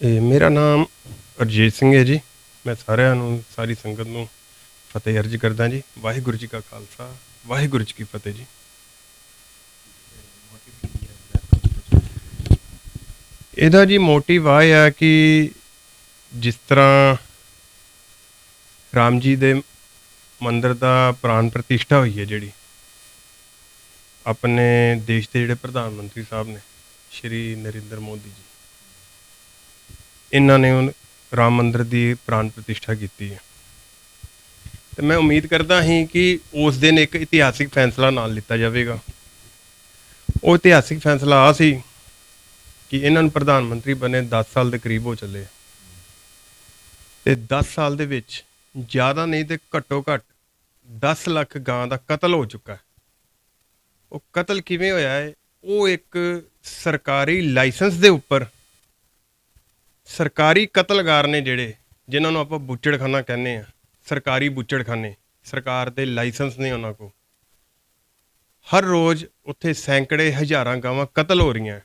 ਇਹ ਮੇਰਾ ਨਾਮ ਅਰਜੀਤ ਸਿੰਘ ਹੈ ਜੀ। ਮੈਂ ਸਾਰਿਆਂ ਨੂੰ ਸਾਰੀ ਸੰਗਤ ਨੂੰ ਫਤਿਹ ਅਰਜ ਕਰਦਾ ਜੀ। ਵਾਹਿਗੁਰੂ ਜੀ ਕਾ ਖਾਲਸਾ ਵਾਹਿਗੁਰੂ ਜੀ ਕੀ ਫਤਿਹ ਜੀ। ਇਹਦਾ ਜੀ ਮੋਟਿਵ ਆ ਹੈ ਕਿ ਜਿਸ ਤਰ੍ਹਾਂ ਰਾਮ ਜੀ ਦੇ ਮੰਦਿਰ ਦਾ ਪ੍ਰਾਨ ਪ੍ਰਤਿਸ਼ਠਾ ਹੋਈ ਹੈ ਜਿਹੜੀ ਆਪਣੇ ਦੇਸ਼ ਦੇ ਜਿਹੜੇ ਪ੍ਰਧਾਨ ਮੰਤਰੀ ਸਾਹਿਬ ਨੇ ਸ਼੍ਰੀ ਨਰਿੰਦਰ ਮੋਦੀ ਜੀ। ਇਹਨਾਂ ਨੇ ਉਹ ਰਾਮ ਮੰਦਿਰ ਦੀ ਪ੍ਰਾਣ ਪ੍ਰਤਿਸ਼ਠਾ ਕੀਤੀ ਹੈ। ਤੇ ਮੈਂ ਉਮੀਦ ਕਰਦਾ ਹਾਂ ਕਿ ਉਸ ਦਿਨ ਇੱਕ ਇਤਿਹਾਸਿਕ ਫੈਸਲਾ ਨਾਲ ਲਿੱਤਾ ਜਾਵੇਗਾ। ਉਹ ਇਤਿਹਾਸਿਕ ਫੈਸਲਾ ਆ ਸੀ ਕਿ ਇਹਨਾਂ ਨੂੰ ਪ੍ਰਧਾਨ ਮੰਤਰੀ ਬਣੇ 10 ਸਾਲ ਦੇ ਕਰੀਬ ਹੋ ਚੱਲੇ। ਆ। ਤੇ 10 ਸਾਲ ਦੇ ਵਿੱਚ ਜ਼ਿਆਦਾ ਨਹੀਂ ਤੇ ਘੱਟੋ ਘੱਟ 10 ਲੱਖ ਗਾਂ ਦਾ ਕਤਲ ਹੋ ਚੁੱਕਾ ਹੈ। ਉਹ ਕਤਲ ਕਿਵੇਂ ਹੋਇਆ ਹੈ? ਉਹ ਇੱਕ ਸਰਕਾਰੀ ਲਾਇਸੈਂਸ ਦੇ ਉੱਪਰ ਸਰਕਾਰੀ ਕਤਲਗਾਰ ਨੇ ਜਿਹੜੇ, ਜਿਨ੍ਹਾਂ ਨੂੰ ਆਪਾਂ ਬੁੱਚੜਖਾਨਾ ਕਹਿੰਦੇ ਆ ਸਰਕਾਰੀ ਬੁੱਚੜਖਾਨੇ, ਸਰਕਾਰ ਦੇ ਲਾਇਸੈਂਸ ਨੇ ਉਹਨਾਂ ਕੋ ਹਰ ਰੋਜ਼ ਉੱਥੇ ਸੈਂਕੜੇ ਹਜ਼ਾਰਾਂ ਗਾਵਾਂ ਕਤਲ ਹੋ ਰਹੀਆਂ।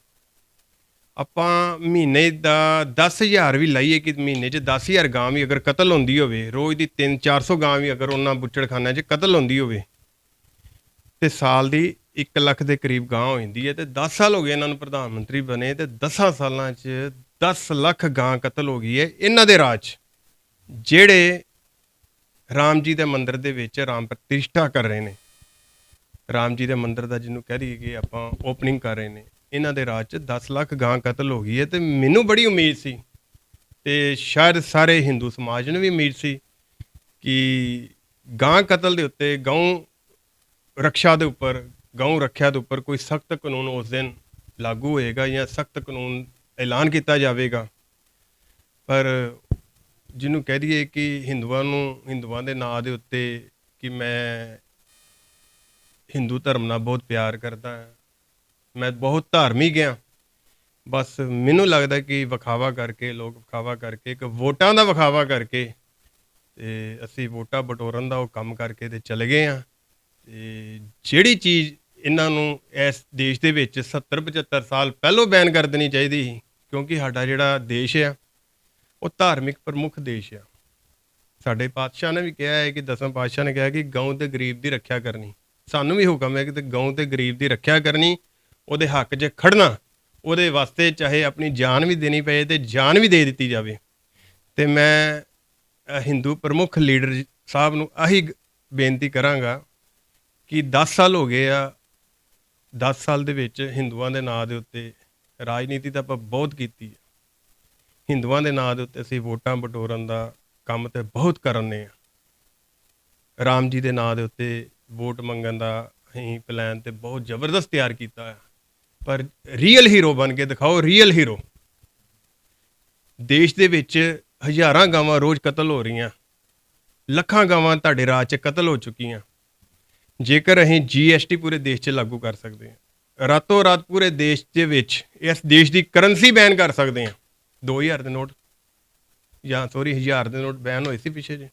ਆਪਾਂ ਮਹੀਨੇ ਦਾ 10000 ਵੀ ਲਾਈਏ ਕਿ ਮਹੀਨੇ 'ਚ 10000 ਗਾਂ ਵੀ ਅਗਰ ਕਤਲ ਹੁੰਦੀ ਹੋਵੇ, ਰੋਜ਼ ਦੀ 3-400 ਗਾਂ ਵੀ ਅਗਰ ਉਹਨਾਂ ਬੁੱਚੜਖਾਨਿਆਂ 'ਚ ਕਤਲ ਹੁੰਦੀ ਹੋਵੇ, ਤੇ ਸਾਲ ਦੀ 1 ਲੱਖ ਦੇ ਕਰੀਬ ਗਾਂ ਹੋ ਜਾਂਦੀ ਹੈ ਤੇ 10 ਸਾਲ ਹੋ ਗਏ ਇਹਨਾਂ ਨੂੰ ਪ੍ਰਧਾਨ ਮੰਤਰੀ ਬਣੇ ਤੇ 10 ਸਾਲਾਂ 'ਚ 10 ਲੱਖ ਗਾਂ ਕਤਲ ਹੋ ਗਈ ਹੈ ਇਹਨਾਂ ਦੇ ਰਾਜ 'ਚ। ਜਿਹੜੇ ਰਾਮ ਜੀ ਦੇ ਮੰਦਿਰ ਦੇ ਵਿੱਚ ਰਾਮ ਪ੍ਰਤਿਸ਼ਠਾ ਕਰ ਰਹੇ ਨੇ ਰਾਮ ਜੀ ਦੇ ਮੰਦਿਰ ਦਾ ਜਿਹਨੂੰ ਕਹਿ ਦਈਏ ਕਿ ਆਪਾਂ ਓਪਨਿੰਗ ਕਰ ਰਹੇ ਨੇ, ਇਹਨਾਂ ਦੇ ਰਾਜ 'ਚ 10 ਲੱਖ ਗਾਂ ਕਤਲ ਹੋ ਗਈ ਹੈ ਤੇ ਮੈਨੂੰ ਬੜੀ ਉਮੀਦ ਸੀ ਤੇ ਸ਼ਾਇਦ ਸਾਰੇ ਹਿੰਦੂ ਸਮਾਜ ਨੂੰ ਵੀ ਉਮੀਦ ਸੀ ਕਿ ਗਾਂ ਕਤਲ ਦੇ ਉੱਤੇ, ਗਊ ਰੱਖਿਆ ਦੇ ਉੱਪਰ, ਗਊ ਰੱਖਿਆ ਦੇ ਉੱਪਰ ਕੋਈ ਸਖਤ ਕਾਨੂੰਨ ਉਸ ਦਿਨ ਲਾਗੂ ਹੋਏਗਾ ਜਾਂ ਸਖਤ ਕਾਨੂੰਨ ਐਲਾਨ ਕੀਤਾ ਜਾਵੇਗਾ। ਪਰ ਜਿਹਨੂੰ ਕਹਿ ਦਈਏ ਕਿ ਹਿੰਦੂਆਂ ਨੂੰ, ਹਿੰਦੂਆਂ ਦੇ ਨਾਂ ਦੇ ਉੱਤੇ ਕਿ ਮੈਂ ਹਿੰਦੂ ਧਰਮ ਨਾਲ ਬਹੁਤ ਪਿਆਰ ਕਰਦਾ ਹਾਂ, ਮੈਂ ਬਹੁਤ ਧਾਰਮਿਕ ਹਾਂ, ਬਸ ਮੈਨੂੰ ਲੱਗਦਾ ਕਿ ਵਿਖਾਵਾ ਕਰਕੇ, ਲੋਕ ਵਿਖਾਵਾ ਕਰਕੇ, ਇੱਕ ਵੋਟਾਂ ਦਾ ਵਿਖਾਵਾ ਕਰਕੇ ਤੇ ਅਸੀਂ ਵੋਟਾਂ ਬਟੋਰਨ ਦਾ ਉਹ ਕੰਮ ਕਰਕੇ ਤੇ ਚਲੇ ਗਏ ਆ ਤੇ ਜਿਹੜੀ ਚੀਜ਼ ਇਹਨਾਂ ਨੂੰ ਇਸ ਦੇਸ਼ ਦੇ ਵਿੱਚ 70 75 ਸਾਲ ਪਹਿਲਾਂ ਬੈਨ ਕਰ ਦੇਣੀ ਚਾਹੀਦੀ ਸੀ ਕਿਉਂਕਿ ਸਾਡਾ ਜਿਹੜਾ ਦੇਸ਼ ਆ, ਉਹ ਧਾਰਮਿਕ ਪ੍ਰਮੁੱਖ ਦੇਸ਼ ਆ। ਸਾਡੇ ਪਾਤਸ਼ਾਹ ਨੇ ਵੀ ਕਿਹਾ ਹੈ ਕਿ ਦਸਮ ਪਾਤਸ਼ਾਹ ਨੇ ਕਿਹਾ ਕਿ ਗਊ ਤੇ ਗਰੀਬ ਦੀ ਰੱਖਿਆ ਕਰਨੀ। ਸਾਨੂੰ ਵੀ ਹੁਕਮ ਹੈ ਕਿ ਤੇ ਗਊ ਤੇ ਗਰੀਬ ਦੀ ਰੱਖਿਆ ਕਰਨੀ, ਉਹਦੇ ਹੱਕ 'ਚ ਖੜਨਾ ਉਹਦੇ ਵਾਸਤੇ ਚਾਹੇ ਆਪਣੀ ਜਾਨ ਵੀ ਦੇਣੀ ਪਏ ਤੇ ਜਾਨ ਵੀ ਦੇ ਦਿੱਤੀ ਜਾਵੇ। ਤੇ ਮੈਂ ਹਿੰਦੂ ਪ੍ਰਮੁੱਖ ਲੀਡਰ ਸਾਹਿਬ ਨੂੰ ਆਹੀ ਬੇਨਤੀ ਕਰਾਂਗਾ ਕਿ 10 ਸਾਲ ਹੋ ਗਏ ਆ। 10 ਸਾਲ ਦੇ ਵਿੱਚ ਹਿੰਦੂਆਂ ਦੇ ਨਾਂ ਦੇ ਉੱਤੇ ਰਾਜਨੀਤੀ ਤਾਂ ਆਪਾਂ ਬਹੁਤ ਕੀਤੀ ਹੈ। ਹਿੰਦੂਆਂ ਦੇ ਨਾਂ ਦੇ ਉੱਤੇ ਅਸੀਂ ਵੋਟਾਂ ਬਟੋਰਨ ਦਾ ਕੰਮ ਤੇ ਬਹੁਤ ਕਰਨੇ ਆ। ਰਾਮ ਜੀ ਦੇ ਨਾਂ ਦੇ ਉੱਤੇ ਵੋਟ ਮੰਗਣ ਦਾ ਅਸੀਂ ਪਲਾਨ ਤੇ ਬਹੁਤ ਜ਼ਬਰਦਸਤ ਤਿਆਰ ਕੀਤਾ ਹੈ। ਪਰ ਰੀਅਲ ਹੀਰੋ ਬਣ ਕੇ ਦਿਖਾਓ ਰੀਅਲ ਹੀਰੋ ਦੇਸ਼ ਦੇ ਵਿੱਚ ਹਜ਼ਾਰਾਂ ਗਾਵਾਂ ਰੋਜ਼ ਕਤਲ ਹੋ ਰਹੀਆਂ। ਲੱਖਾਂ ਗਾਵਾਂ ਤੁਹਾਡੇ ਰਾਜ 'ਚ ਕਤਲ ਹੋ ਚੁੱਕੀਆਂ। ਜੇਕਰ ਅਸੀਂ ਜੀਐਸਟੀ ਪੂਰੇ ਦੇਸ਼ 'ਚ ਲਾਗੂ ਕਰ ਸਕਦੇ ਹਾਂ। ਰਾਤੋਂ ਰਾਤ ਪੂਰੇ ਦੇਸ਼ ਦੇ ਵਿੱਚ, ਇਸ ਦੇਸ਼ ਦੀ ਕਰੰਸੀ ਬੈਨ ਕਰ ਸਕਦੇ ਹਾਂ। 2000 ਦੇ ਨੋਟ ਜਾਂ ਸੋਰੀ 1000 ਦੇ ਨੋਟ ਬੈਨ ਹੋਏ ਸੀ ਪਿੱਛੇ ਜੇ।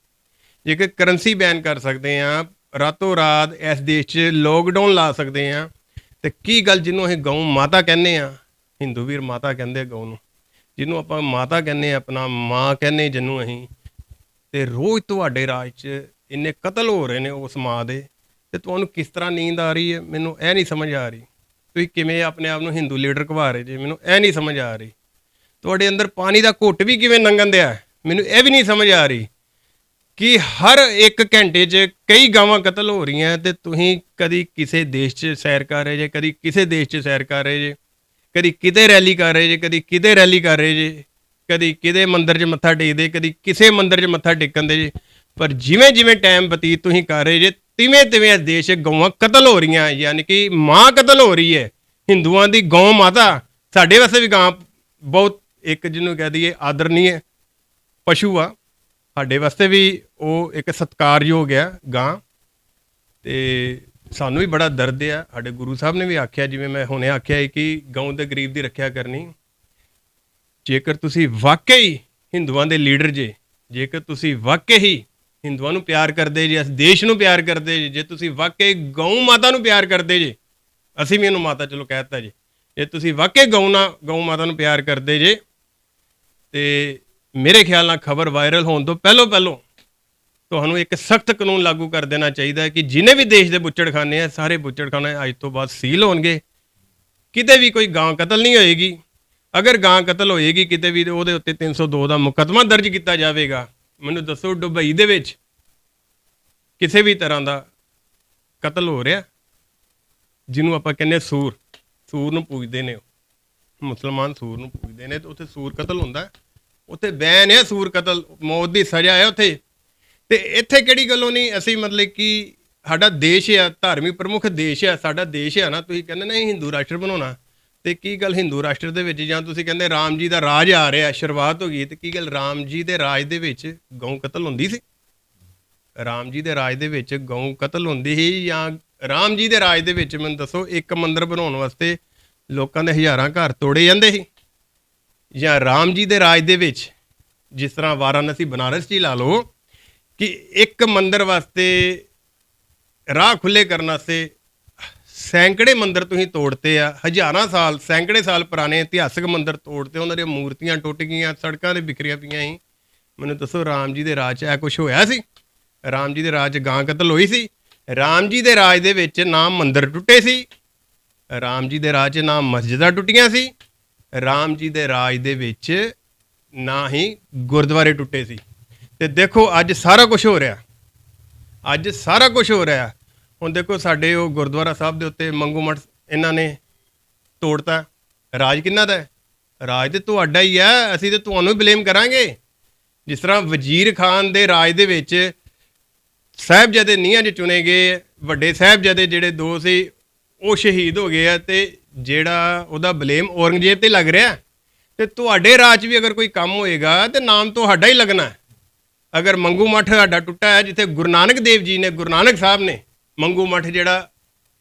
ਜੇਕਰ ਕਰੰਸੀ ਬੈਨ ਕਰ ਸਕਦੇ ਹਾਂ, ਰਾਤੋਂ ਰਾਤ ਇਸ ਦੇਸ਼ 'ਚ ਲੋਕਡਾਊਨ ਲਾ ਸਕਦੇ ਹਾਂ, ਤੇ ਕੀ ਗੱਲ ਜਿਹਨੂੰ ਅਸੀਂ ਗਊ ਮਾਤਾ ਕਹਿੰਦੇ ਆ ਹਿੰਦੂ ਵੀਰ ਮਾਤਾ ਕਹਿੰਦੇ ਗਊ ਨੂੰ। ਜਿਹਨੂੰ ਆਪਾਂ ਮਾਤਾ ਕਹਿੰਦੇ ਆ ਆਪਣਾ ਮਾਂ ਕਹਿੰਦੇ ਜਿਹਨੂੰ ਅਸੀਂ। ਤੇ ਰੋਜ਼ ਤੁਹਾਡੇ ਰਾਜ 'ਚ ਇੰਨੇ ਕਤਲ ਹੋ ਰਹੇ ਨੇ ਉਸ ਮਾਂ ਦੇ, ਤੇ ਤੁਹਾਨੂੰ ਕਿਸ ਤਰ੍ਹਾਂ ਨੀਂਦ ਆ ਰਹੀ ਹੈ? ਮੈਨੂੰ ਇਹ ਨਹੀਂ ਸਮਝ ਆ ਰਹੀ। ਤੁਸੀਂ ਕਿਵੇਂ ਆਪਣੇ ਆਪ ਨੂੰ ਹਿੰਦੂ ਲੀਡਰ ਕਹਾ ਰਹੇ ਜੇ? ਮੈਨੂੰ ਇਹ ਨਹੀਂ ਸਮਝ ਆ ਰਹੀ। ਤੁਹਾਡੇ ਅੰਦਰ ਪਾਣੀ ਦਾ ਘੁੱਟ ਵੀ ਕਿਵੇਂ ਲੰਘਣ ਦਿਆ? ਮੈਨੂੰ ਇਹ ਵੀ ਨਹੀਂ ਸਮਝ ਆ ਰਹੀ ਕਿ ਹਰ ਇੱਕ ਘੰਟੇ 'ਚ ਕਈ ਗਾਵਾਂ ਕਤਲ ਹੋ ਰਹੀਆਂ ਤੇ ਤੁਸੀਂ ਕਦੀ ਕਿਸੇ ਦੇਸ਼ 'ਚ ਸੈਰ ਕਰ ਰਹੇ ਜੇ, ਕਦੀ ਕਿਸੇ ਦੇਸ਼ 'ਚ ਸੈਰ ਕਰ ਰਹੇ ਜੇ, ਕਦੀ ਕਿਤੇ ਰੈਲੀ ਕਰ ਰਹੇ ਜੇ, ਕਦੀ ਕਿਤੇ ਰੈਲੀ ਕਰ ਰਹੇ ਜੇ, ਕਦੀ ਕਿਤੇ ਮੰਦਿਰ 'ਚ ਮੱਥਾ ਟੇਕਦੇ, ਕਦੀ ਕਿਸੇ ਮੰਦਿਰ 'ਚ ਮੱਥਾ ਟੇਕਣ ਦੇ ਜੇ। ਪਰ ਜਿਵੇਂ ਜਿਵੇਂ ਟਾਈਮ ਬਤੀਤ ਤੁਸੀਂ ਕਰ ਰਹੇ ਜੇ ਤਿਵੇਂ ਤਿਵੇਂ ਦੇਸ਼ ਗਊਆਂ ਕਤਲ ਹੋ ਰਹੀਆਂ, ਯਾਨੀ ਕਿ ਮਾਂ ਕਤਲ ਹੋ ਰਹੀ ਹੈ। ਹਿੰਦੂਆਂ ਦੀ ਗਊ ਮਾਤਾ, ਸਾਡੇ ਵਾਸਤੇ ਵੀ ਗਾਂ ਬਹੁਤ ਇੱਕ ਜਿਹਨੂੰ ਕਹਿ ਦਈਏ ਆਦਰਨੀय ਪਸ਼ੂ ਆ। ਸਾਡੇ ਵਾਸਤੇ ਵੀ ਉਹ ਇੱਕ ਸਤਿਕਾਰਯੋਗ ਆ ਗਾਂ। ਤੇ ਸਾਨੂੰ ਵੀ ਬੜਾ ਦਰਦ ਆ। ਸਾਡੇ ਗੁਰੂ ਸਾਹਿਬ ਨੇ ਵੀ ਆਖਿਆ, ਜਿਵੇਂ ਮੈਂ ਹੁਣੇ ਆਖਿਆ ਹੈ ਕਿ ਗਊ ਦੇ ਗਰੀਬ ਦੀ ਰੱਖਿਆ ਕਰਨੀ। ਜੇਕਰ ਤੁਸੀਂ ਵਾਕਈ ਹਿੰਦੂਆਂ ਦੇ ਲੀਡਰ ਜੇ, ਜੇਕਰ ਤੁਸੀਂ ਵਾਕਈ ਹਿੰਦੂਆਂ ਨੂੰ ਪਿਆਰ ਕਰਦੇ ਜੇ, ਅਸੀਂ ਦੇਸ਼ ਨੂੰ ਪਿਆਰ ਕਰਦੇ ਜੇ ਜੇ ਤੁਸੀਂ ਵਾਕਈ ਗਊ ਮਾਤਾ ਨੂੰ ਪਿਆਰ ਕਰਦੇ ਜੇ, ਅਸੀਂ ਵੀ ਇਹਨੂੰ ਮਾਤਾ ਚਲੋ ਕਹਿ ਦਿੱਤਾ ਜੀ, ਜੇ ਤੁਸੀਂ ਵਾਕਈ ਗਊ ਨਾ, ਗਊ ਮਾਤਾ ਨੂੰ ਪਿਆਰ ਕਰਦੇ ਜੇ, ਤੇ ਮੇਰੇ ਖਿਆਲ ਨਾਲ ਖਬਰ ਵਾਇਰਲ ਹੋਣ ਤੋਂ ਪਹਿਲਾਂ ਪਹਿਲਾਂ ਤੁਹਾਨੂੰ ਇੱਕ ਸਖਤ ਕਾਨੂੰਨ ਲਾਗੂ ਕਰ ਦੇਣਾ ਚਾਹੀਦਾ ਹੈ ਕਿ ਜਿਨੇ ਵੀ ਦੇਸ਼ ਦੇ ਬੁੱਚੜਖਾਨੇ ਆ, ਸਾਰੇ ਬੁੱਚੜਖਾਨੇ ਅੱਜ ਤੋਂ ਬਾਅਦ ਸੀਲ ਹੋਣਗੇ। ਕਿਤੇ ਵੀ ਕੋਈ ਗਾਂ ਕਤਲ ਨਹੀਂ ਹੋਏਗੀ। ਅਗਰ ਗਾਂ ਕਤਲ ਹੋਏਗੀ ਕਿਤੇ ਵੀ ਉਹਦੇ ਉੱਤੇ 302 ਦਾ ਮੁਕੱਦਮਾ ਦਰਜ ਕੀਤਾ ਜਾਵੇਗਾ। ਮੈਨੂੰ ਦੱਸੋ ਦੁਬਈ ਦੇ ਵਿੱਚ ਕਿਸੇ ਵੀ ਤਰ੍ਹਾਂ ਦਾ ਕਤਲ ਹੋ ਰਿਹਾ? ਜਿਹਨੂੰ ਆਪਾਂ ਕਹਿੰਦੇ ਸੂਰ। ਸੂਰ ਨੂੰ ਪੂਜਦੇ ਨੇ ਉਹ। ਮੁਸਲਮਾਨ ਸੂਰ ਨੂੰ ਪੂਜਦੇ ਨੇ ਤੇ ਉੱਥੇ ਸੂਰ ਕਤਲ ਹੁੰਦਾ ਉੱਥੇ ਬੈਨ ਹੈ ਸੂਰ ਕਤਲ। ਮੌਤ ਦੀ ਸਜ਼ਾ ਹੈ ਉੱਥੇ। ਤੇ ਇੱਥੇ ਕਿਹੜੀ ਗੱਲੋਂ ਨਹੀਂ ਅਸੀਂ ਮਤਲਬ ਕਿ ਸਾਡਾ ਦੇਸ਼ ਹੈ ਧਾਰਮਿਕ ਪ੍ਰਮੁੱਖ ਦੇਸ਼ ਹੈ ਸਾਡਾ ਦੇਸ਼ ਹੈ ਨਾ, ਤੁਸੀਂ ਕਹਿੰਦੇ ਨੇ ਹਿੰਦੂ ਰਾਸ਼ਟਰ ਬਣਾਉਣਾ। ਤੇ ਕੀ ਗੱਲ ਹਿੰਦੂ ਰਾਸ਼ਟਰ ਦੇ ਵਿੱਚ, ਜਾਂ ਤੁਸੀਂ ਕਹਿੰਦੇ ਰਾਮ ਜੀ ਦਾ ਰਾਜ ਆ ਰਿਹਾ, ਸ਼ੁਰੂਆਤ ਹੋ ਗਈ, ਤੇ ਕੀ ਗੱਲ ਰਾਮ ਜੀ ਦੇ ਰਾਜ ਦੇ ਵਿੱਚ ਗਊ ਕਤਲ ਹੁੰਦੀ ਸੀ? ਰਾਮ ਜੀ ਦੇ ਰਾਜ ਦੇ ਵਿੱਚ ਗਊ ਕਤਲ ਹੁੰਦੀ ਸੀ, ਜਾਂ ਰਾਮ ਜੀ ਦੇ ਰਾਜ ਦੇ ਵਿੱਚ, ਮੈਨੂੰ ਦੱਸੋ, ਇੱਕ ਮੰਦਿਰ ਬਣਾਉਣ ਵਾਸਤੇ ਲੋਕਾਂ ਦੇ ਹਜ਼ਾਰਾਂ ਘਰ ਤੋੜੇ ਜਾਂਦੇ ਸੀ? ਜਾਂ ਰਾਮ ਜੀ ਦੇ ਰਾਜ ਦੇ ਵਿੱਚ, ਜਿਸ ਤਰ੍ਹਾਂ ਵਾਰਾਣਸੀ, ਬਨਾਰਸ ਜੀ ਲਾ ਲਓ, ਕਿ ਇੱਕ ਮੰਦਿਰ ਵਾਸਤੇ ਰਾਹ ਖੁੱਲੇ ਕਰਨ ਵਾਸਤੇ ਸੈਂਕੜੇ ਮੰਦਿਰ ਤੁਸੀਂ ਤੋੜਤੇ ਆ, ਹਜ਼ਾਰਾਂ ਸਾਲ, ਸੈਂਕੜੇ ਸਾਲ ਪੁਰਾਣੇ ਇਤਿਹਾਸਕ ਮੰਦਿਰ ਤੋੜਤੇ, ਉਹਨਾਂ ਦੀਆਂ ਮੂਰਤੀਆਂ ਟੁੱਟ ਗਈਆਂ, ਸੜਕਾਂ ਤੇ ਬਿਖਰੀਆਂ ਪਈਆਂ ਸੀ। ਮੈਨੂੰ ਦੱਸੋ, ਰਾਮ ਜੀ ਦੇ ਰਾਜ 'ਚ ਇਹ ਕੁਝ ਹੋਇਆ ਸੀ? ਰਾਮ ਜੀ ਦੇ ਰਾਜ 'ਚ ਗਾਂ ਕਤਲ ਹੋਈ ਸੀ? ਰਾਮ ਜੀ ਦੇ ਰਾਜ ਦੇ ਵਿੱਚ ਨਾ ਮੰਦਿਰ ਟੁੱਟੇ ਸੀ? ਰਾਮ ਜੀ ਦੇ ਰਾਜ 'ਚ ਨਾ ਮਸਜਿਦਾਂ ਟੁੱਟੀਆਂ ਸੀ? ਰਾਮ ਜੀ ਦੇ ਰਾਜ ਦੇ ਵਿੱਚ ਨਾ ਹੀ ਗੁਰਦੁਆਰੇ ਟੁੱਟੇ ਸੀ। ਤੇ ਦੇਖੋ, ਅੱਜ ਸਾਰਾ ਕੁਝ ਹੋ ਰਿਹਾ। ਅੱਜ ਸਾਰਾ ਕੁਝ ਹੋ ਰਿਹਾ। ਹੁਣ ਦੇਖੋ ਸਾਡੇ ਉਹ ਗੁਰਦੁਆਰਾ ਸਾਹਿਬ ਦੇ ਉੱਤੇ ਮੰਗੂ ਮਠ ਇਹਨਾਂ ਨੇ ਤੋੜਤਾ। ਰਾਜ ਕਿੰਨਾ ਦਾ ਹੈ? ਰਾਜ ਤੇ ਤੁਹਾਡਾ ਹੀ ਹੈ, ਅਸੀਂ ਤੇ ਤੁਹਾਨੂੰ ਹੀ ਬਲੇਮ ਕਰਾਂਗੇ। ਜਿਸ ਤਰ੍ਹਾਂ ਵਜ਼ੀਰ ਖਾਨ ਦੇ ਰਾਜ ਦੇ ਵਿੱਚ ਸਾਹਿਬਜ਼ਾਦੇ ਨੀਹਾਂ 'ਚ ਚੁਣੇ ਗਏ, ਵੱਡੇ ਸਾਹਿਬਜ਼ਾਦੇ ਜਿਹੜੇ ਦੋ ਸੀ, ਉਹ ਸ਼ਹੀਦ ਹੋ ਗਏ ਆ ਤੇ ਜਿਹੜਾ ਉਹਦਾ ਬਲੇਮ ਔਰੰਗਜ਼ੇਬ ਤੇ ਲੱਗ ਰਿਹਾ। ਤੇ ਤੁਹਾਡੇ ਰਾਜ 'ਚ ਵੀ ਅਗਰ ਕੋਈ ਕੰਮ ਹੋਏਗਾ, ਤੇ ਨਾਮ ਤੁਹਾਡਾ ਹੀ ਲੱਗਣਾ। ਅਗਰ ਮੰਗੂ ਮੱਠ ਸਾਡਾ ਟੁੱਟਾ ਹੈ, ਜਿੱਥੇ ਗੁਰੂ ਨਾਨਕ ਦੇਵ ਜੀ ਨੇ, ਗੁਰੂ ਨਾਨਕ ਸਾਹਿਬ ਨੇ ਮੰਗੂ ਮੱਠ ਜਿਹੜਾ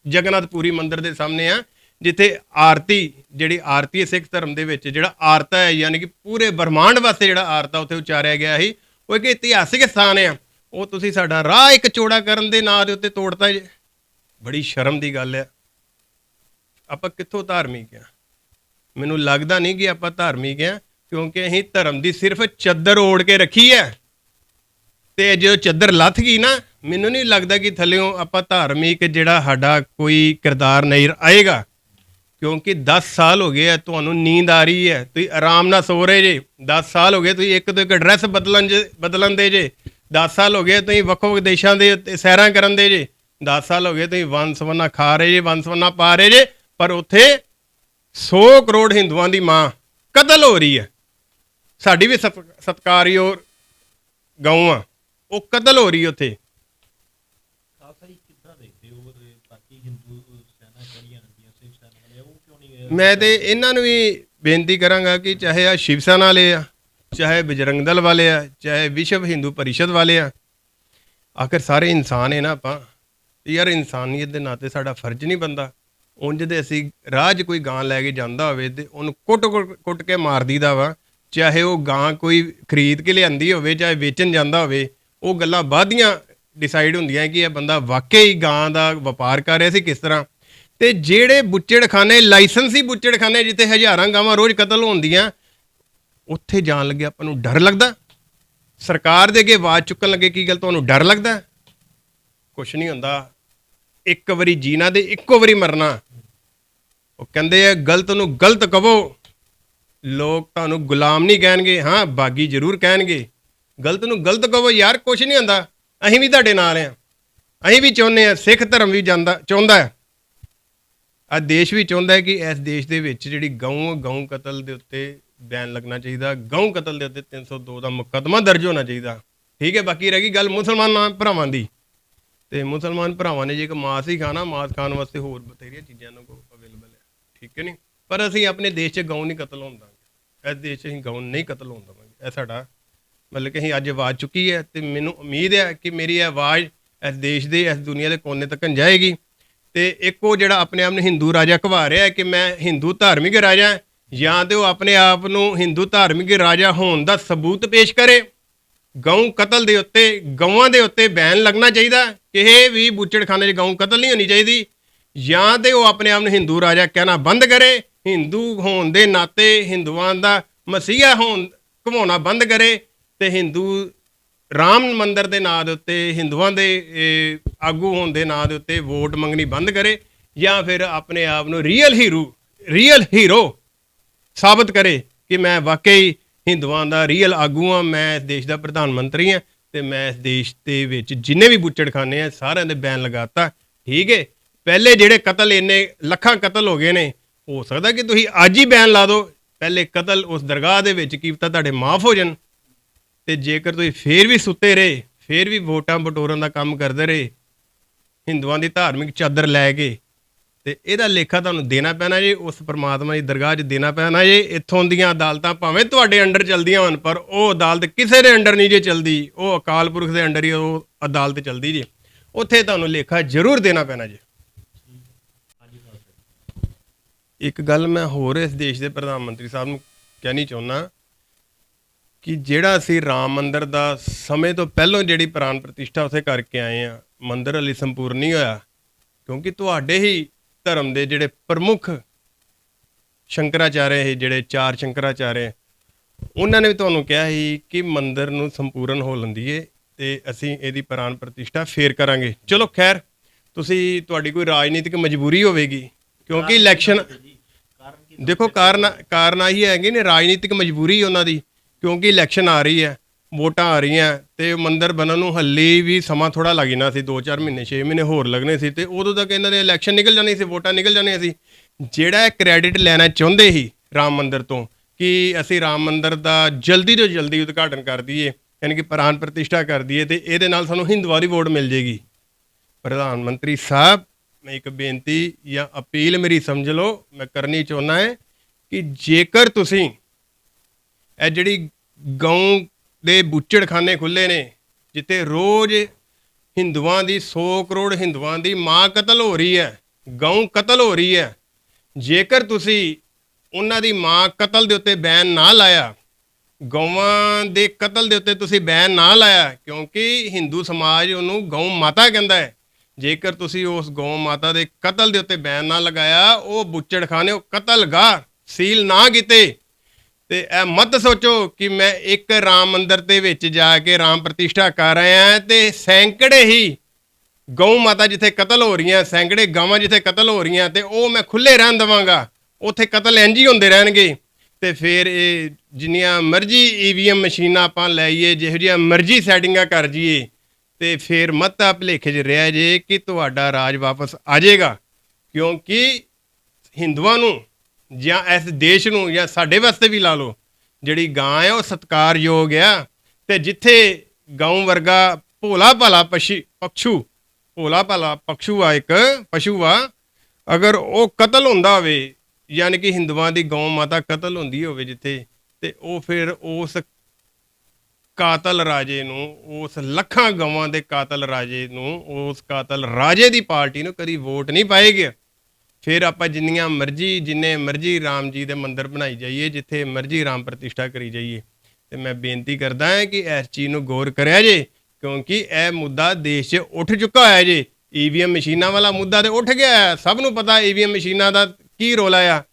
ਜਗਨਨਾਥਪੁਰੀ ਮੰਦਿਰ ਦੇ ਸਾਹਮਣੇ ਆ, ਜਿੱਥੇ ਆਰਤੀ, ਜਿਹੜੀ ਆਰਤੀ ਹੈ ਸਿੱਖ ਧਰਮ ਦੇ ਵਿੱਚ, ਜਿਹੜਾ ਆਰਤਾ ਹੈ, ਯਾਨੀ ਕਿ ਪੂਰੇ ਬ੍ਰਹਮਾਂਡ ਵਾਸਤੇ ਜਿਹੜਾ ਆਰਤਾ ਉੱਥੇ ਉਚਾਰਿਆ ਗਿਆ ਸੀ, ਉਹ ਇੱਕ ਇਤਿਹਾਸਿਕ ਸਥਾਨ ਆ। ਉਹ ਤੁਸੀਂ ਸਾਡਾ ਰਾਹ ਇੱਕ ਚੌੜਾ ਕਰਨ ਦੇ ਨਾਂ ਦੇ ਉੱਤੇ ਤੋੜਤਾ ਜੇ। ਬੜੀ ਸ਼ਰਮ ਦੀ ਗੱਲ ਹੈ ਆਪਾਂ ਕਿੱਥੋਂ ਧਾਰਮਿਕ ਆ? ਮੈਨੂੰ ਲੱਗਦਾ ਨਹੀਂ ਕਿ ਆਪਾਂ ਧਾਰਮਿਕ ਆ, ਕਿਉਂਕਿ ਅਸੀਂ ਧਰਮ ਦੀ ਸਿਰਫ ਚੱਦਰ ਓੜ ਕੇ ਰੱਖੀ ਹੈ। ਤੇ ਜਦੋਂ ਚੱਦਰ ਲੱਥ ਗਈ ਨਾ ਮੈਨੂੰ ਨਹੀਂ ਲੱਗਦਾ ਕਿ ਥੱਲਿਓਂ ਆਪਾਂ ਧਾਰਮਿਕ ਜਿਹੜਾ ਸਾਡਾ ਕੋਈ ਕਿਰਦਾਰ ਨਹੀਂ ਆਏਗਾ, ਕਿਉਂਕਿ 10 ਸਾਲ ਹੋ ਗਏ ਆ, ਤੁਹਾਨੂੰ ਨੀਂਦ ਆ ਰਹੀ ਹੈ, ਤੁਸੀਂ ਆਰਾਮ ਨਾਲ ਸੋ ਰਹੇ ਜੇ 10 ਸਾਲ ਹੋ ਗਏ, ਤੁਸੀਂ ਇੱਕ ਤੋਂ ਇੱਕ ਐਡਰੈਸ ਬਦਲਣ ਜੇ, ਬਦਲਣ ਦੇ ਜੇ 10 ਸਾਲ ਹੋ ਗਏ, ਤੁਸੀਂ ਵੱਖੋ ਵੱਖ ਦੇਸ਼ਾਂ ਦੇ ਉੱਤੇ ਸੈਰਾਂ ਕਰਨ ਦੇ ਜੇ 10 ਸਾਲ ਹੋ ਗਏ, ਤੁਸੀਂ ਵੰਸਵਨਾ ਖਾ ਰਹੇ ਜੇ ਵੰਸਵਨਾ ਪਾ ਰਹੇ ਜੇ, ਪਰ ਉੱਥੇ 100 ਕਰੋੜ ਹਿੰਦੂਆਂ ਦੀ ਮਾਂ ਕਤਲ ਹੋ ਰਹੀ ਹੈ। ਸਾਡੀ ਵੀ ਸਤ- ਸਤਿਕਾਰਯੋਗ ਗਊ ਆ ਉਹ ਕਤਲ ਹੋ ਰਹੀ ਉੱਥੇ ਖਾਲਸਾ ਜੀ ਕਿੱਦਾਂ ਦੇਖਦੇ ਹੋ ਔਰ ਬਾਕੀ ਹਿੰਦੂ ਸੈਨਾ ਜਿਹੜੀਆਂ ਹੁੰਦੀਆਂ ਸਿੱਖ ਸੈਨਾ ਵਾਲੇ ਉਹ ਕਿਉਂ ਨਹੀਂ ਮੈਂ ਤੇ ਇਹਨਾਂ ਨੂੰ ਵੀ ਬੇਨਤੀ ਕਰਾਂਗਾ ਕਿ ਚਾਹੇ ਆ ਸ਼ਿਵ ਸੈਨਾ ਵਾਲੇ ਆ, ਚਾਹੇ ਬਜਰੰਗ ਦਲ ਵਾਲੇ ਆ, ਚਾਹੇ ਵਿਸ਼ਵ ਹਿੰਦੂ ਪਰਿਸ਼ਦ ਵਾਲੇ ਆ, ਆਖਰ ਸਾਰੇ ਇਨਸਾਨ ਹੈ ਨਾ ਆਪਾਂ। ਯਾਰ ਇਨਸਾਨੀਅਤ ਦੇ ਨਾਤੇ ਸਾਡਾ ਫਰਜ਼ ਨਹੀਂ ਬੰਦਾ ਉਂਝ ਦੇ ਅਸੀਂ ਰਾਹ 'ਚ ਕੋਈ ਗਾਂ ਲੈ ਕੇ ਜਾਂਦਾ ਹੋਵੇ ਤੇ ਉਹਨੂੰ ਕੁੱਟ ਕੁੱਟ- ਕੇ ਮਾਰ ਦੀਦਾ ਵਾ। ਚਾਹੇ ਉਹ ਗਾਂ ਕੋਈ ਖਰੀਦ ਕੇ ਲਿਆਂਦੀ ਹੋਵੇ, ਚਾਹੇ ਵੇਚਣ ਜਾਂਦਾ ਹੋਵੇ, ਉਹ ਗੱਲਾਂ ਬਾਅਦੀਆਂ ਡਿਸਾਈਡ ਹੁੰਦੀਆਂ ਕਿ ਇਹ ਬੰਦਾ ਵਾਕਈ ਗਾਂ ਦਾ ਵਪਾਰ ਕਰ ਰਿਹਾ ਸੀ ਕਿਸ ਤਰ੍ਹਾਂ। ਤੇ ਜਿਹੜੇ ਬੁੱਚੜਖਾਨੇ, ਲਾਇਸੈਂਸੀ ਬੁੱਚੜਖਾਨੇ ਜਿੱਥੇ ਹਜ਼ਾਰਾਂ ਗਾਵਾਂ ਰੋਜ਼ ਕਤਲ ਹੁੰਦੀਆਂ ਉੱਥੇ ਜਾਣ ਲੱਗੇ ਆਪਾਂ ਨੂੰ ਡਰ ਲੱਗਦਾ। ਸਰਕਾਰ ਦੇ ਅੱਗੇ ਆਵਾਜ਼ ਚੁੱਕਣ ਲੱਗੇ, ਕੀ ਗੱਲ ਤੁਹਾਨੂੰ ਡਰ ਲੱਗਦਾ? ਕੁਛ ਨਹੀਂ ਹੁੰਦਾ। ਇੱਕ ਵਾਰੀ ਜੀਣਾ ਤੇ ਇੱਕੋ ਵਾਰੀ ਮਰਨਾ। ਉਹ ਕਹਿੰਦੇ ਆ, ਗਲਤ ਨੂੰ ਗਲਤ ਕਹੋ। ਲੋਕ ਤੁਹਾਨੂੰ ਗੁਲਾਮ ਨਹੀਂ ਕਹਿਣਗੇ। ਹਾਂ, ਬਾਗੀ ਜ਼ਰੂਰ ਕਹਿਣਗੇ। ਗਲਤ ਨੂੰ ਗਲਤ ਕਹੋ, ਯਾਰ, ਕੁਛ ਨਹੀਂ ਹੁੰਦਾ। ਅਸੀਂ ਵੀ ਤੁਹਾਡੇ ਨਾਲ ਆ। ਅਸੀਂ ਵੀ ਚਾਹੁੰਦੇ ਆ, ਸਿੱਖ ਧਰਮ ਵੀ ਜਾਂਦਾ, ਚਾਹੁੰਦਾ ਹੈ। ਆ ਦੇਸ਼ ਵੀ ਚਾਹੁੰਦਾ ਹੈ ਕਿ ਇਸ ਦੇਸ਼ ਦੇ ਵਿੱਚ ਜਿਹੜੀ ਗਊ ਗਊ ਕਤਲ ਦੇ ਉੱਤੇ ਬੈਨ ਲੱਗਣਾ ਚਾਹੀਦਾ, ਗਊ ਕਤਲ ਦੇ ਉੱਤੇ 302 ਦਾ ਮੁਕੱਦਮਾ ਦਰਜ ਹੋਣਾ ਚਾਹੀਦਾ। ਠੀਕ ਹੈ, ਬਾਕੀ ਰਹਿ ਗਈ ਗੱਲ ਮੁਸਲਮਾਨਾਂ ਭਰਾਵਾਂ ਦੀ। ਤੇ ਮੁਸਲਮਾਨ ਭਰਾਵਾਂ ਨੇ ਜੇ ਇੱਕ ਮਾਸ ਹੀ ਖਾਣਾ, ਮਾਸ ਖਾਣ ਵਾਸਤੇ ਹੋਰ ਬਥੇਰੀਆਂ ਚੀਜ਼ਾਂ ਨੂੰ ਅਵੇਲੇਬਲ ਹੈ। ਠੀਕ ਹੈ ਨਹੀਂ? ਪਰ ਅਸੀਂ ਆਪਣੇ ਦੇਸ਼ 'ਚ ਗਊ ਨਹੀਂ ਕਤਲ ਹੁੰਦਾ ਇਸ ਦੇਸ਼ 'ਚ ਅਸੀਂ ਗਊ ਨਹੀਂ ਕਤਲ ਹੋਣ ਦੇਵਾਂਗੇ। ਇਹ ਸਾਡਾ ਮਤਲਬ ਕਿ ਅਸੀਂ ਅੱਜ ਆਵਾਜ਼ ਚੁੱਕੀ ਹੈ ਤੇ ਮੈਨੂੰ ਉਮੀਦ ਹੈ ਕਿ ਮੇਰੀ ਇਹ ਆਵਾਜ਼ ਇਸ ਦੇਸ਼ ਦੇ, ਇਸ ਦੁਨੀਆ ਦੇ ਕੋਨੇ ਤੱਕ ਜਾਏਗੀ। ਤੇ ਇੱਕ ਉਹ ਜਿਹੜਾ ਆਪਣੇ ਆਪ ਨੂੰ ਹਿੰਦੂ ਰਾਜਾ ਕਹਾ ਰਿਹਾ ਹੈ ਕਿ ਮੈਂ ਹਿੰਦੂ ਧਾਰਮਿਕ ਰਾਜਾ ਜਾਂ ਤੇ ਉਹ ਆਪਣੇ ਆਪ ਨੂੰ ਹਿੰਦੂ ਧਾਰਮਿਕ ਰਾਜਾ ਹੋਣ ਦਾ ਸਬੂਤ ਪੇਸ਼ ਕਰੇ। ਗਊ ਕਤਲ ਦੇ ਉੱਤੇ, ਗਊਆਂ ਦੇ ਉੱਤੇ ਬੈਨ ਲੱਗਣਾ ਚਾਹੀਦਾ ਕਿਸੇ ਵੀ ਬੁੱਚੜਖਾਨੇ 'ਚ ਗਊ ਕਤਲ ਨਹੀਂ ਹੋਣੀ ਚਾਹੀਦੀ। ਜਾਂ ਤੇ ਉਹ ਆਪਣੇ ਆਪ ਨੂੰ ਹਿੰਦੂ ਰਾਜਾ ਕਹਿਣਾ ਬੰਦ ਕਰੇ। ਹਿੰਦੂ ਹੋਣ ਦੇ ਨਾਤੇ ਹਿੰਦੂਆਂ ਦਾ ਮਸੀਹਾ ਹੋਣ, ਘਮਾਉਣਾ ਬੰਦ ਕਰੇ ਤੇ ਹਿੰਦੂ ਰਾਮ ਮੰਦਿਰ ਦੇ ਨਾਂ ਦੇ ਉੱਤੇ, ਹਿੰਦੂਆਂ ਦੇ ਆਗੂ ਹੋਣ ਦੇ ਨਾਂ ਦੇ ਉੱਤੇ ਵੋਟ ਮੰਗਣੀ ਬੰਦ ਕਰੇ ਜਾਂ ਫਿਰ ਆਪਣੇ ਆਪ ਨੂੰ ਰੀਅਲ ਹੀਰੋ ਰੀਅਲ ਹੀਰੋ ਸਾਬਤ ਕਰੇ ਕਿ ਮੈਂ ਵਾਕਈ ਹਿੰਦੂਆਂ ਦਾ ਰੀਅਲ ਆਗੂ ਹਾਂ, ਮੈਂ ਇਸ ਦੇਸ਼ ਦਾ ਪ੍ਰਧਾਨ ਮੰਤਰੀ ਹਾਂ ਤੇ ਮੈਂ ਇਸ ਦੇਸ਼ ਦੇ ਵਿੱਚ ਜਿੰਨੇ ਵੀ ਬੁੱਚੜਖਾਨੇ ਆ, ਸਾਰਿਆਂ ਦੇ ਬੈਨ ਲਗਾਤਾ। ਠੀਕ ਹੈ ਪਹਿਲੇ ਜਿਹੜੇ ਕਤਲ ਇੰਨੇ ਲੱਖਾਂ ਕਤਲ ਹੋ ਗਏ ਨੇ, ਹੋ ਸਕਦਾ ਕਿ ਤੁਸੀਂ ਅੱਜ ਹੀ ਬੈਨ ਲਾ ਦਿਓ। ਪਹਿਲੇ ਕਤਲ ਉਸ ਦਰਗਾਹ ਦੇ ਵਿੱਚ, ਕੀ ਪਤਾ ਤੁਹਾਡੇ ਮਾਫ ਹੋ ਜਾਣ। ਤੇ ਜੇਕਰ ਤੁਸੀਂ ਫੇਰ ਵੀ ਸੁੱਤੇ ਰਹੇ, ਫੇਰ ਵੀ ਵੋਟਾਂ ਬਟੋਰਨ ਦਾ ਕੰਮ ਕਰਦੇ ਰਹੇ, ਹਿੰਦੂਆਂ ਦੀ ਧਾਰਮਿਕ ਚਾਦਰ ਲੈ ਕੇ, ਤੇ ਇਹਦਾ ਲੇਖਾ ਤੁਹਾਨੂੰ ਦੇਣਾ ਪੈਣਾ ਜੀ, ਉਸ ਪਰਮਾਤਮਾ ਦੀ ਦਰਗਾਹ 'ਚ ਦੇਣਾ ਪੈਣਾ ਜੀ, ਇੱਥੋਂ ਦੀਆਂ ਅਦਾਲਤਾਂ ਭਾਵੇਂ ਤੁਹਾਡੇ ਅੰਡਰ ਚਲਦੀਆਂ ਹੋਣ, ਪਰ ਉਹ ਅਦਾਲਤ ਕਿਸੇ ਦੇ ਅੰਡਰ ਨਹੀਂ ਜੇ ਚਲਦੀ, ਉਹ ਅਕਾਲ ਪੁਰਖ ਦੇ ਅੰਡਰ ਹੀ ਉਹ ਅਦਾਲਤ ਚਲਦੀ ਜੀ, ਉੱਥੇ ਤੁਹਾਨੂੰ ਲੇਖਾ ਜ਼ਰੂਰ ਦੇਣਾ ਪੈਣਾ ਜੀ। ਇੱਕ ਗੱਲ ਮੈਂ ਹੋਰ ਇਸ ਦੇਸ਼ ਦੇ ਪ੍ਰਧਾਨ ਮੰਤਰੀ ਸਾਹਿਬ ਨੂੰ ਕਹਿਣੀ ਚਾਹੁੰਦਾ ਕਿ ਜਿਹੜਾ ਅਸੀਂ ਰਾਮ ਮੰਦਿਰ ਦਾ ਸਮੇਂ ਤੋਂ ਪਹਿਲਾਂ ਜਿਹੜੀ ਪ੍ਰਾਨ ਪ੍ਰਤਿਸ਼ਠਾ ਉਸੇ ਕਰਕੇ ਆਏ ਆ ਮੰਦਿਰ ਹਲੀ ਸੰਪੂਰਨ ਨਹੀਂ ਹੋਇਆ ਕਿਉਂਕਿ ਤੁਹਾਡੇ ਹੀ ਧਰਮ ਦੇ ਜਿਹੜੇ ਪ੍ਰਮੁੱਖ ਸ਼ੰਕਰਾਚਾਰਿਆ ਸੀ ਜਿਹੜੇ ਚਾਰ ਸ਼ੰਕਰਾਚਾਰਿਆ ਉਹਨਾਂ ਨੇ ਵੀ ਤੁਹਾਨੂੰ ਕਿਹਾ ਸੀ ਕਿ ਮੰਦਿਰ ਨੂੰ ਸੰਪੂਰਨ ਹੋ ਲੰਦੀਏ ਤੇ ਅਸੀਂ ਇਹਦੀ ਪ੍ਰਾਨ ਪ੍ਰਤਿਸ਼ਠਾ ਫੇਰ ਕਰਾਂਗੇ। ਚਲੋ ਖੈਰ ਤੁਸੀਂ ਤੁਹਾਡੀ ਕੋਈ ਰਾਜਨੀਤਿਕ ਮਜਬੂਰੀ ਹੋਵੇਗੀ ਕਿਉਂਕਿ ਇਲੈਕਸ਼ਨ ਦੇਖੋ ਕਾਰਨ ਕਾਰਨ ਆਹੀ ਹੈਗੇ ਨੇ ਰਾਜਨੀਤਿਕ ਮਜਬੂਰੀ ਉਹਨਾਂ ਦੀ। ਕਿਉਂਕਿ ਇਲੈਕਸ਼ਨ ਆ ਰਹੀ ਹੈ, ਵੋਟਾਂ ਆ ਰਹੀਆਂ, ਤੇ ਮੰਦਰ ਬਣਨ ਨੂੰ ਹੱਲੀ ਵੀ ਸਮਾਂ ਥੋੜਾ ਲੱਗ ਜਾਣਾ ਸੀ 2-4 ਮਹੀਨੇ 6 ਮਹੀਨੇ ਹੋਰ ਲੱਗਣੇ ਸੀ, ਤੇ ਉਦੋਂ ਤੱਕ ਇਹਨਾਂ ਦੇ ਇਲੈਕਸ਼ਨ ਨਿਕਲ ਜਾਣੀ ਸੀ, ਵੋਟਾਂ ਨਿਕਲ ਜਾਣੀਆਂ ਸੀ। ਜਿਹੜਾ ਕ੍ਰੈਡਿਟ ਲੈਣਾ ਚਾਹੁੰਦੇ ਸੀ ਰਾਮ ਮੰਦਰ ਤੋਂ, ਕਿ ਅਸੀਂ ਰਾਮ ਮੰਦਰ ਦਾ ਜਲਦੀ ਤੋਂ ਜਲਦੀ ਉਦਘਾਟਨ ਕਰ ਦਈਏ, ਯਾਨੀ ਕਿ ਪ੍ਰਾਨ ਪ੍ਰਤਿਸ਼ਠਾ ਕਰ ਦਈਏ, ਤੇ ਇਹਦੇ ਨਾਲ ਸਾਨੂੰ ਹਿੰਦੂਆਂ ਦੀ ਵੋਟ ਮਿਲ ਜੇਗੀ। ਪ੍ਰਧਾਨ ਮੰਤਰੀ ਸਾਹਿਬ, ਮੈਂ ਇੱਕ ਬੇਨਤੀ ਜਾਂ ਅਪੀਲ ਮੇਰੀ ਸਮਝ ਲਓ, ਮੈਂ ਕਰਨੀ ਚਾਹੁੰਦਾ ਹੈ ਕਿ ਜੇਕਰ ਤੁਸੀਂ ਇਹ ਜਿਹੜੀ ਗਊ ਦੇ ਬੁੱਚੜਖਾਨੇ ਖੁੱਲੇ ਨੇ, ਜਿੱਥੇ ਰੋਜ਼ ਹਿੰਦੂਆਂ ਦੀ 100 ਕਰੋੜ ਹਿੰਦੂਆਂ ਦੀ ਮਾਂ ਕਤਲ ਹੋ ਰਹੀ ਹੈ, ਗਊ ਕਤਲ ਹੋ ਰਹੀ ਹੈ। ਜੇਕਰ ਤੁਸੀਂ ਉਹਨਾਂ ਦੀ ਮਾਂ ਕਤਲ ਦੇ ਉੱਤੇ ਬੈਨ ਨਾ ਲਾਇਆ, ਗਊਆਂ ਦੇ ਕਤਲ ਦੇ ਉੱਤੇ ਤੁਸੀਂ ਬੈਨ ਨਾ ਲਾਇਆ, ਕਿਉਂਕਿ ਹਿੰਦੂ ਸਮਾਜ ਉਹਨੂੰ ਗਊ ਮਾਤਾ ਕਹਿੰਦਾ ਹੈ। ਜੇਕਰ ਤੁਸੀਂ ਉਸ ਗਊ ਮਾਤਾ ਦੇ ਕਤਲ ਦੇ ਉੱਤੇ ਬੈਨ ਨਾ ਲਗਾਇਆ, ਉਹ ਬੁੱਚੜਖਾਨੇ ਉਹ ਕਤਲਗਾਹ ਸੀਲ ਨਾ ਕੀਤੇ। ਤੇ ਇਹ ਮਤ ਸੋਚੋ ਕਿ ਮੈਂ ਇੱਕ ਰਾਮ ਮੰਦਿਰ ਦੇ ਵਿੱਚ ਜਾ ਕੇ ਰਾਮ ਪ੍ਰਤਿਸ਼ਠਾ ਕਰ ਰਿਹਾ ਤੇ ਸੈਂਕੜੇ ਹੀ ਗਊ ਮਾਤਾ ਜਿੱਥੇ ਕਤਲ ਹੋ ਰਹੀਆਂ, ਸੈਂਕੜੇ ਗਾਵਾਂ ਜਿੱਥੇ ਕਤਲ ਹੋ ਰਹੀਆਂ ਤੇ ਉਹ ਮੈਂ ਖੁੱਲੇ ਰਹਿਣ ਦਵਾਂਗਾ। ਉੱਥੇ ਕਤਲ ਇੰਝ ਹੀ ਹੁੰਦੇ ਰਹਿਣਗੇ। ਤੇ ਫਿਰ ਇਹ ਜਿੰਨੀਆਂ ਮਰਜ਼ੀ ਈਵੀਐਮ ਮਸ਼ੀਨਾਂ ਆਪਾਂ ਲਾਈਏ ਜਿਹੋ ਜਿਹੀਆਂ ਮਰਜ਼ੀ ਸੈਟਿੰਗਾਂ ਕਰ ਜੀਏ ਤੇ ਫਿਰ ਮੱਤਾ ਭਲੇਖੇ 'ਚ ਰਿਹਾ ਜੇ ਕਿ ਤੁਹਾਡਾ ਰਾਜ ਵਾਪਸ ਆ ਜਾਏਗਾ। ਕਿਉਂਕਿ ਹਿੰਦੂਆਂ ਨੂੰ ਜਾਂ ਇਸ ਦੇਸ਼ ਨੂੰ ਜਾਂ ਸਾਡੇ ਵਾਸਤੇ ਵੀ ਲਾ ਲਓ, ਜਿਹੜੀ ਗਾਂ ਹੈ ਉਹ ਸਤਕਾਰਯੋਗ ਆ ਤੇ ਜਿੱਥੇ ਗਾਉਂ ਵਰਗਾ ਭੋਲਾ ਭਾਲਾ ਪਸ਼ੀ, ਪਕਸ਼ੂ, ਭੋਲਾ ਭਾਲਾ ਪਕਸ਼ੂ ਆ ਇੱਕ, ਪਸ਼ੂ ਆ, ਅਗਰ ਉਹ ਕਤਲ ਹੁੰਦਾ ਹੋਵੇ, ਯਾਨੀ ਕਿ ਹਿੰਦੂਆਂ ਦੀ ਗਊ ਮਾਤਾ ਕਤਲ ਹੁੰਦੀ ਹੋਵੇ ਜਿੱਥੇ, ਤੇ ਉਹ ਫਿਰ ਉਸ ਕਾਤਲ ਰਾਜੇ ਨੂੰ, ਉਸ ਲੱਖਾਂ ਗਵਾਂ ਦੇ ਕਾਤਲ ਰਾਜੇ ਨੂੰ, ਉਸ ਕਾਤਲ ਰਾਜੇ ਦੀ ਪਾਰਟੀ ਨੂੰ ਕਦੀ ਵੋਟ ਨਹੀਂ ਪਾਏਗੀ। ਫਿਰ ਆਪਾਂ ਜਿੰਨੀਆਂ ਮਰਜ਼ੀ, ਜਿੰਨੇ ਮਰਜ਼ੀ ਰਾਮ ਜੀ ਦੇ ਮੰਦਿਰ ਬਣਾਈ ਜਾਈਏ, ਜਿੱਥੇ ਮਰਜ਼ੀ ਰਾਮ ਪ੍ਰਤਿਸ਼ਠਾ ਕਰੀ ਜਾਈਏ। ਤੇ ਮੈਂ ਬੇਨਤੀ ਕਰਦਾ ਹਾਂ ਕਿ ਇਸ ਚੀਜ਼ ਨੂੰ ਗੌਰ ਕਰਿਆ ਜੇ, ਕਿਉਂਕਿ ਇਹ ਮੁੱਦਾ ਦੇਸ਼ 'ਚ ਉੱਠ ਚੁੱਕਾ ਹੈ ਜੇ। ਈਵੀਐਮ ਮਸ਼ੀਨਾਂ ਵਾਲਾ ਮੁੱਦਾ ਤੇ ਉੱਠ ਗਿਆ ਹੈ। ਸਭ ਨੂੰ ਪਤਾ ਈਵੀਐਮ ਮਸ਼ੀਨਾਂ ਦਾ ਕੀ ਰੋਲ ਆ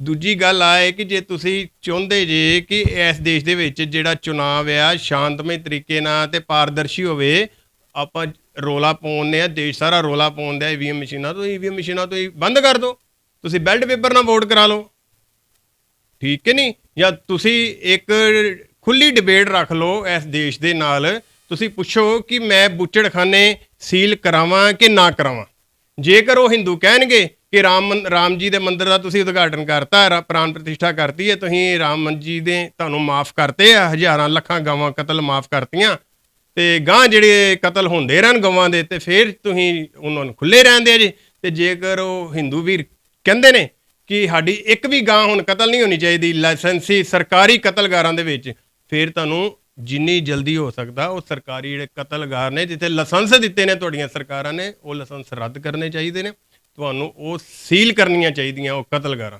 ਦੂਜੀ ਗੱਲ ਆ ਹੈ ਕਿ ਜੇ ਤੁਸੀਂ ਚਾਹੁੰਦੇ ਜੇ ਕਿ ਇਸ ਦੇਸ਼ ਦੇ ਵਿੱਚ ਜਿਹੜਾ ਚੁਣਾਵ ਆ, ਸ਼ਾਂਤਮਈ ਤਰੀਕੇ ਨਾਲ ਤੇ ਪਾਰਦਰਸ਼ੀ ਹੋਵੇ, ਆਪਾਂ ਰੋਲਾ ਪਾਉਂਦੇ ਆ, ਦੇਸ਼ ਸਾਰਾ ਰੋਲਾ ਪਾਉਂਦਾ ਈਵੀਐਮ ਮਸ਼ੀਨਾਂ ਤੋਂ, ਈਵੀਐਮ ਮਸ਼ੀਨਾਂ ਤੋਂ ਹੀ ਬੰਦ ਕਰ ਦਿਓ। ਤੁਸੀਂ ਬੈਲਟ ਪੇਪਰ ਨਾਲ ਵੋਟ ਕਰਾ ਲਓ। ਠੀਕ ਹੈ ਨਹੀਂ? ਜਾਂ ਤੁਸੀਂ ਇੱਕ ਖੁੱਲੀ ਡਿਬੇਟ ਰੱਖ ਲਓ ਇਸ ਦੇਸ਼ ਦੇ ਨਾਲ। ਤੁਸੀਂ ਪੁੱਛੋ ਕਿ ਮੈਂ ਬੁੱਚੜਖਾਨੇ ਸੀਲ ਕਰਾਵਾਂ ਕਿ ਨਾ ਕਰਾਵਾਂ? ਜੇਕਰ ਉਹ ਹਿੰਦੂ ਕਹਿਣਗੇ ਕਿ ਰਾਮ ਮੰ- ਰਾਮ ਜੀ ਦੇ ਮੰਦਿਰ ਦਾ ਤੁਸੀਂ ਉਦਘਾਟਨ ਕਰਤਾ, ਰਾ- ਪ੍ਰਾਨ ਪ੍ਰਤਿਸ਼ਠਾ ਕਰਤੀ ਹੈ, ਤੁਸੀਂ ਰਾਮ ਮੰ ਜੀ ਦੇ ਤੁਹਾਨੂੰ ਮਾਫ ਕਰਤੇ ਆ, ਹਜ਼ਾਰਾਂ ਲੱਖਾਂ ਗਾਵਾਂ ਕਤਲ ਮਾਫ ਕਰਤੀਆਂ ਤੇ ਗਾਂ ਜਿਹੜੇ ਕਤਲ ਹੁੰਦੇ ਰਹਿਣ ਗਵਾਂ ਦੇ, ਤੇ ਫਿਰ ਤੁਸੀਂ ਉਹਨਾਂ ਨੂੰ ਖੁੱਲੇ ਰਹਿੰਦੇ ਆ ਜੀ। ਤੇ ਜੇਕਰ ਉਹ ਹਿੰਦੂ ਵੀਰ ਕਹਿੰਦੇ ਨੇ ਕਿ ਸਾਡੀ ਇੱਕ ਵੀ ਗਾਂ ਹੁਣ ਕਤਲ ਨਹੀਂ ਹੋਣੀ ਚਾਹੀਦੀ, ਲਾਇਸੈਂਸੀ ਸਰਕਾਰੀ ਕਤਲਗਾਰਾਂ ਦੇ ਵਿੱਚ, ਫਿਰ ਤੁਹਾਨੂੰ ਜਿੰਨੀ ਜਲਦੀ ਹੋ ਸਕਦਾ, ਉਹ ਸਰਕਾਰੀ ਜਿਹੜੇ ਕਤਲਗਾਰ ਨੇ, ਜਿੱਥੇ ਲਾਇਸੈਂਸ ਦਿੱਤੇ ਨੇ ਤੁਹਾਡੀਆਂ ਸਰਕਾਰਾਂ ਨੇ, ਉਹ ਲਾਇਸੈਂਸ ਰੱਦ ਕਰਨੇ ਚਾਹੀਦੇ ਨੇ। ਤੁਹਾਨੂੰ ਉਹ ਸੀਲ ਕਰਨੀਆਂ ਚਾਹੀਦੀਆਂ ਉਹ ਕਤਲਗਾਰਾਂ।